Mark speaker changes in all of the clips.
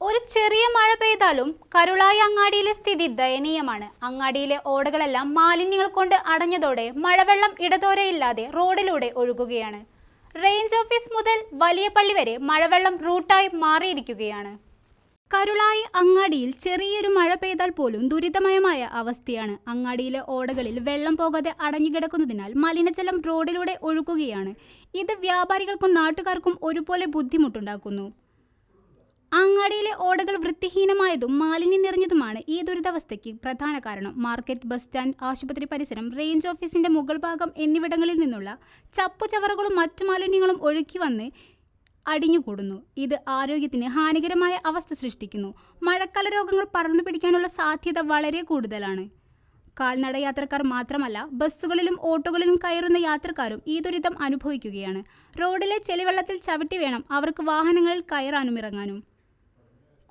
Speaker 1: ഒരു ചെറിയ മഴ പെയ്താലും കരുളായി അങ്ങാടിയിലെ സ്ഥിതി ദയനീയമാണ്. അങ്ങാടിയിലെ ഓടകളെല്ലാം മാലിന്യങ്ങൾ കൊണ്ട് അടഞ്ഞതോടെ മഴവെള്ളം ഇടതോരയില്ലാതെ റോഡിലൂടെ ഒഴുകുകയാണ്. റേഞ്ച് ഓഫീസ് മുതൽ വലിയ പള്ളി വരെ മഴവെള്ളം റൂട്ടായി മാറിയിരിക്കുകയാണ്. കരുളായി അങ്ങാടിയിൽ ചെറിയൊരു മഴ പെയ്താൽ പോലും ദുരിതമയമായ അവസ്ഥയാണ്. അങ്ങാടിയിലെ ഓടകളിൽ വെള്ളം പോകാതെ അടഞ്ഞുകിടക്കുന്നതിനാൽ മലിനജലം റോഡിലൂടെ ഒഴുകുകയാണ്. ഇത് വ്യാപാരികൾക്കും നാട്ടുകാർക്കും ഒരുപോലെ ബുദ്ധിമുട്ടുണ്ടാക്കുന്നു. അങ്ങാടിയിലെ ഓടകൾ വൃത്തിഹീനമായതും മാലിന്യം നിറഞ്ഞതുമാണ് ഈ ദുരിതാവസ്ഥയ്ക്ക് പ്രധാന കാരണം. മാർക്കറ്റ് ബസ് സ്റ്റാൻഡ് ആശുപത്രി പരിസരം റേഞ്ച് ഓഫീസിന്റെ മുകൾ ഭാഗം എന്നിവിടങ്ങളിൽ നിന്നുള്ള ചപ്പുചവറുകളും മറ്റു മാലിന്യങ്ങളും ഒഴുക്കി വന്ന് അടിഞ്ഞുകൂടുന്നു. ഇത് ആരോഗ്യത്തിന് ഹാനികരമായ അവസ്ഥ സൃഷ്ടിക്കുന്നു. മഴക്കാല രോഗങ്ങൾ പടർന്നു പിടിക്കാനുള്ള സാധ്യത വളരെ കൂടുതലാണ്. കാൽനട യാത്രക്കാർ മാത്രമല്ല ബസ്സുകളിലും ഓട്ടോകളിലും കയറുന്ന യാത്രക്കാരും ഈ ദുരിതം അനുഭവിക്കുകയാണ്. റോഡിലെ ചെളിവെള്ളത്തിൽ ചവിട്ടി വേണം അവർക്ക് വാഹനങ്ങളിൽ കയറാനും ഇറങ്ങാനും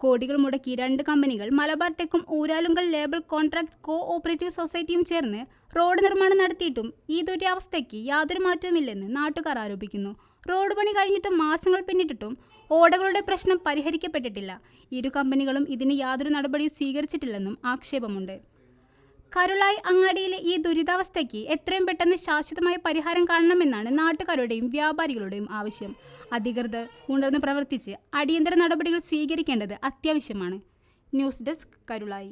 Speaker 1: കോടികൾ മുടക്കി രണ്ട് കമ്പനികൾ Malabar ടെക്കും Uralungal labour contract co operative സൊസൈറ്റിയും ചേർന്ന് റോഡ് നിർമ്മാണം നടത്തിയിട്ടും ഈ ദുരവസ്ഥയ്ക്ക് യാതൊരു മാറ്റവുമില്ലെന്ന് നാട്ടുകാർ ആരോപിക്കുന്നു. റോഡ് പണി കഴിഞ്ഞിട്ട് മാസങ്ങൾ പിന്നിട്ടിട്ടും ഓടകളുടെ പ്രശ്നം പരിഹരിക്കപ്പെട്ടിട്ടില്ല. ഇരു കമ്പനികളും ഇതിന് യാതൊരു നടപടിയും സ്വീകരിച്ചിട്ടില്ലെന്നും ആക്ഷേപമുണ്ട്. കരുളായി അങ്ങാടിയിലെ ഈ ദുരിതാവസ്ഥയ്ക്ക് എത്രയും പെട്ടെന്ന് ശാശ്വതമായ പരിഹാരം കാണണമെന്നാണ് നാട്ടുകാരുടെയും വ്യാപാരികളുടെയും ആവശ്യം. അധികൃതർ ഉണർന്ന് പ്രവർത്തിച്ച് അടിയന്തര നടപടികൾ സ്വീകരിക്കേണ്ടത് അത്യാവശ്യമാണ്. News desk Karulai.